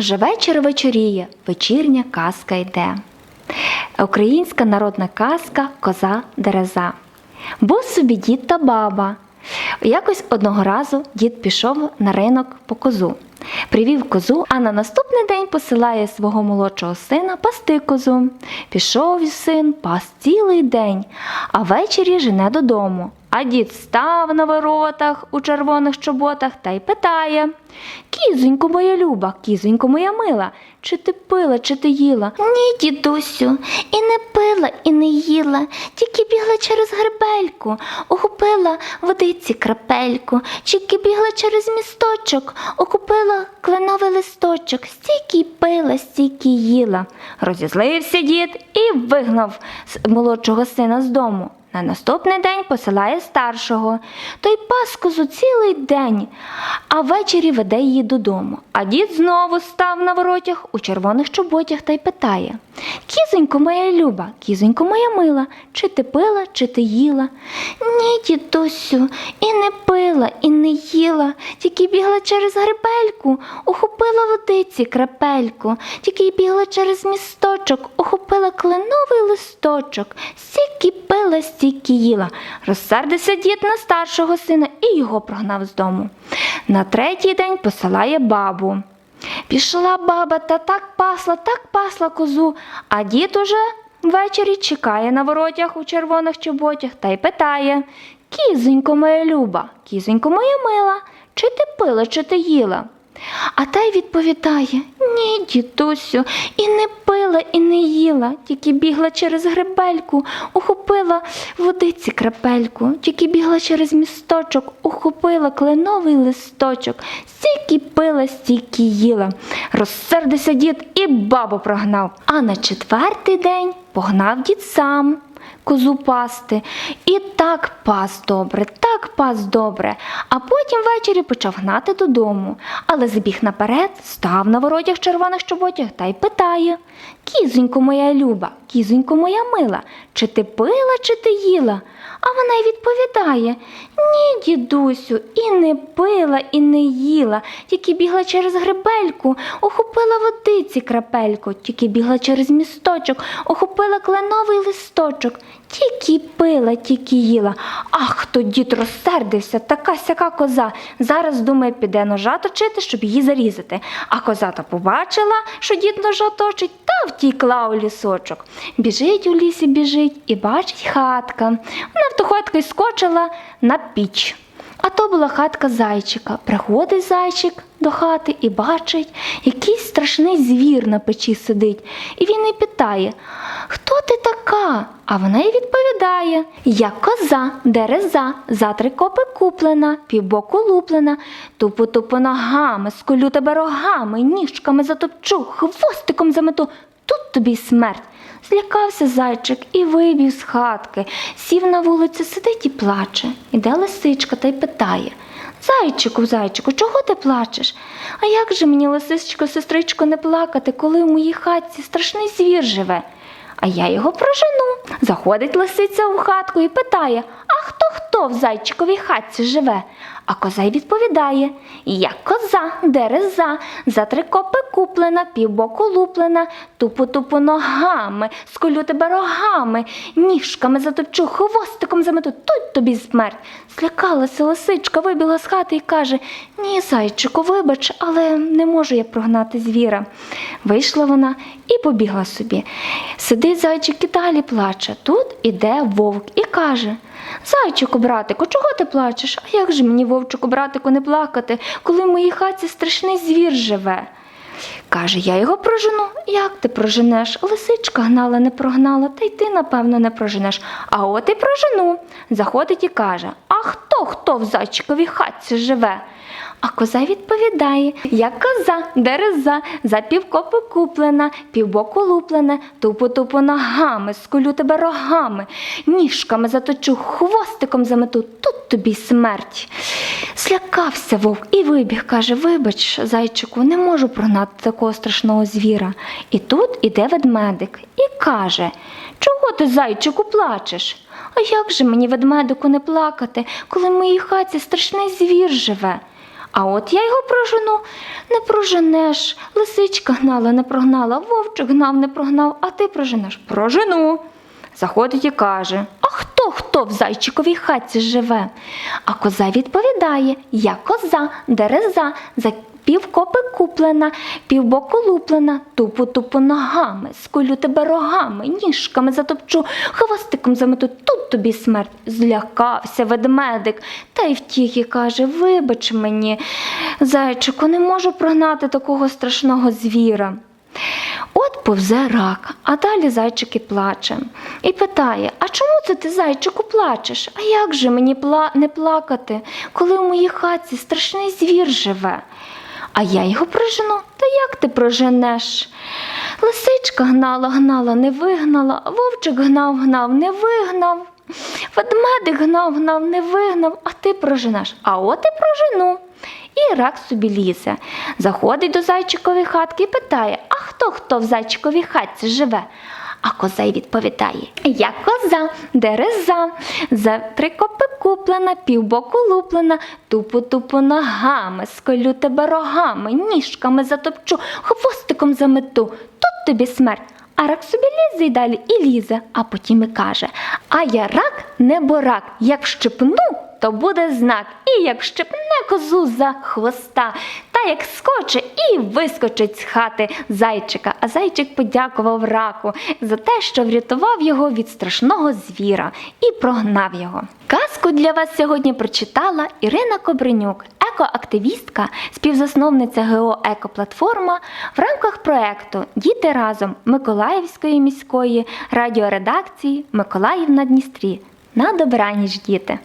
Вже вечір вечоріє, вечірня казка йде. Українська народна казка Коза Дереза. Був собі дід та баба. Якось одного разу дід пішов на ринок по козу. Привів козу, а на наступний день посилає свого молодшого сина пасти козу. Пішов син пас цілий день, а ввечері жене додому. А дід став на воротах у червоних чоботах та й питає Кізонько моя люба, кізонько моя мила, чи ти пила, чи ти їла? Ні, дідусю, і не пила, і не їла, тільки бігла через гребельку, ухопила водиці крапельку, тільки бігла через місточок, ухопила кленовий листочок, стільки й пила, стільки й їла. Розізлився дід і вигнав молодшого сина з дому. На наступний день посилає старшого. Той пас козу цілий день, а ввечері веде її додому. А дід знову став на воротях у червоних чоботях та й питає Кізонько моя люба, кізонько моя мила, чи ти пила, чи ти їла? Ні, дідусю, і не пила, і не їла, тільки бігла через гребельку, ухопила водиці крапельку, тільки бігла через місточок, ухопила кленовий листочок, стільки пила, стільки їла. Розсердився дід на старшого сина і його прогнав з дому. На третій день посилає бабу. Пішла баба та так пасла, так пасла козу, а дід уже ввечері чекає на воротях у червоних чоботях та й питає Кізонько моя люба, кізонько моя мила, чи ти пила, чи ти їла? А та й відповідає Ні, дідусю, і не пила, і не їла, тільки бігла через гребельку, ухопила водиці крапельку, тільки бігла через місточок, ухопила кленовий листочок, стільки пила, стільки їла. Розсердився дід і бабу прогнав. А на четвертий день погнав дід сам козу пасти. І так пас добре, так пас добре. А потім ввечері почав гнати додому. Але забіг наперед, став на воротях червоних чоботях та й питає Кізонько моя люба, кізонько моя мила, чи ти пила, чи ти їла? А вона й відповідає Ні, дідусю, і не пила, і не їла, тільки бігла через гребельку, охопила водиці крапельку, тільки бігла через місточок, охопила кленовий листочок, тільки пила, тільки їла. Ах, то дід розсердився, така сяка коза. Зараз думає, піде ножа точити, щоб її зарізати. А коза то побачила, що дід ножа точить, та втікла у лісочок. Біжить у лісі, біжить і бачить хатка. Вона в ту й скочила на піч. А то була хатка зайчика. Приходить зайчик до хати і бачить, якийсь страшний звір на печі сидить. І він і питає: Хто ти така? А вона й відповідає: Я коза, дереза, за три копи куплена, півбоку луплена, тупо тупо ногами, сколю тебе рогами, ніжками затопчу, хвостиком замету. Тут тобі смерть. Злякався зайчик і вибіг з хатки, сів на вулиці, сидить і плаче. Іде лисичка та й питає Зайчику, зайчику, чого ти плачеш? А як же мені, лисичко, сестричко, не плакати, коли в моїй хатці страшний звір живе? А я його прожену. Заходить лисиця у хатку і питає А хто хто в зайчиковій хатці живе? А коза й відповідає Я коза, дереза, за три копи куплена, півбоку луплена, тупо тупо ногами, сколю тебе рогами, ніжками затопчу, хвостиком замету, тут тобі смерть. Злякалася лисичка, вибігла з хати і каже Ні, зайчику, вибач, але не можу я прогнати звіра. Вийшла вона і побігла собі. Сидить зайчик і далі плаче. Тут іде вовк і каже Зайчику, братику, чого ти плачеш? А як же мені, вовчику, братику, не плакати, коли в моїй хаті страшний звір живе? Каже, я його прожену. Як ти проженеш? Лисичка гнала, не прогнала, та й ти, напевно, не проженеш. А от і прожену. Заходить і каже: А хто хто в зайчиковій хатці живе? А коза відповідає: Я коза, дереза, за півкопи куплена, півбоку луплена, тупо тупо ногами, скулю тебе рогами, ніжками заточу, хвостиком замету, тут тобі смерть. Злякався вовк і вибіг, каже: Вибач, зайчику, не можу прогнати такого страшного звіра. І тут іде ведмедик і каже: Чого ти, зайчику, плачеш? А як же мені ведмедику не плакати, коли в моїй хаті страшний звір живе? А от я його прожену, не проженеш. Лисичка гнала, не прогнала, вовчик гнав, не прогнав, а ти проженеш. Прожену. Заходить і каже: хто в зайчиковій хатці живе? А коза відповідає: Я коза, дереза, за півкопи куплена, півбоку луплена, тупу тупу ногами, скулю тебе рогами, ніжками затопчу, хвостиком замету, тут тобі смерть. Злякався ведмедик, та й втіх і каже: Вибач мені, зайчику, не можу прогнати такого страшного звіра. От повзе рак, а далі зайчик і плаче. І питає: А чому це ти, зайчику, плачеш? А як же мені пла... не плакати, коли в моїй хатці страшний звір живе? А я його прожену, та як ти проженеш? Лисичка гнала, гнала, не вигнала, вовчик гнав, гнав, не вигнав. Ведмедик гнав, гнав, не вигнав, а ти проженеш. А от і прожену. І рак собі лізе. Заходить до зайчикової хатки і питає: А хто хто в зайчиковій хатці живе? А коза й відповідає: Я коза, дереза, за три копи куплена, півбоку луплена, тупу тупу ногами, сколю тебе рогами, ніжками затопчу, хвостиком замету. Тут тобі смерть. А рак собі лізе й далі і лізе, а потім і каже: А я рак не борак, як щепну, то буде знак. І як щепне козу за хвоста, та як скоче і вискочить з хати зайчика. А зайчик подякував раку за те, що врятував його від страшного звіра і прогнав його. Казку для вас сьогодні прочитала Ірина Кобринюк, екоактивістка, співзасновниця ГО Екоплатформа в рамках проекту Діти разом Миколаївської міської радіоредакції Миколаїв на Дністрі. На добраніч, діти!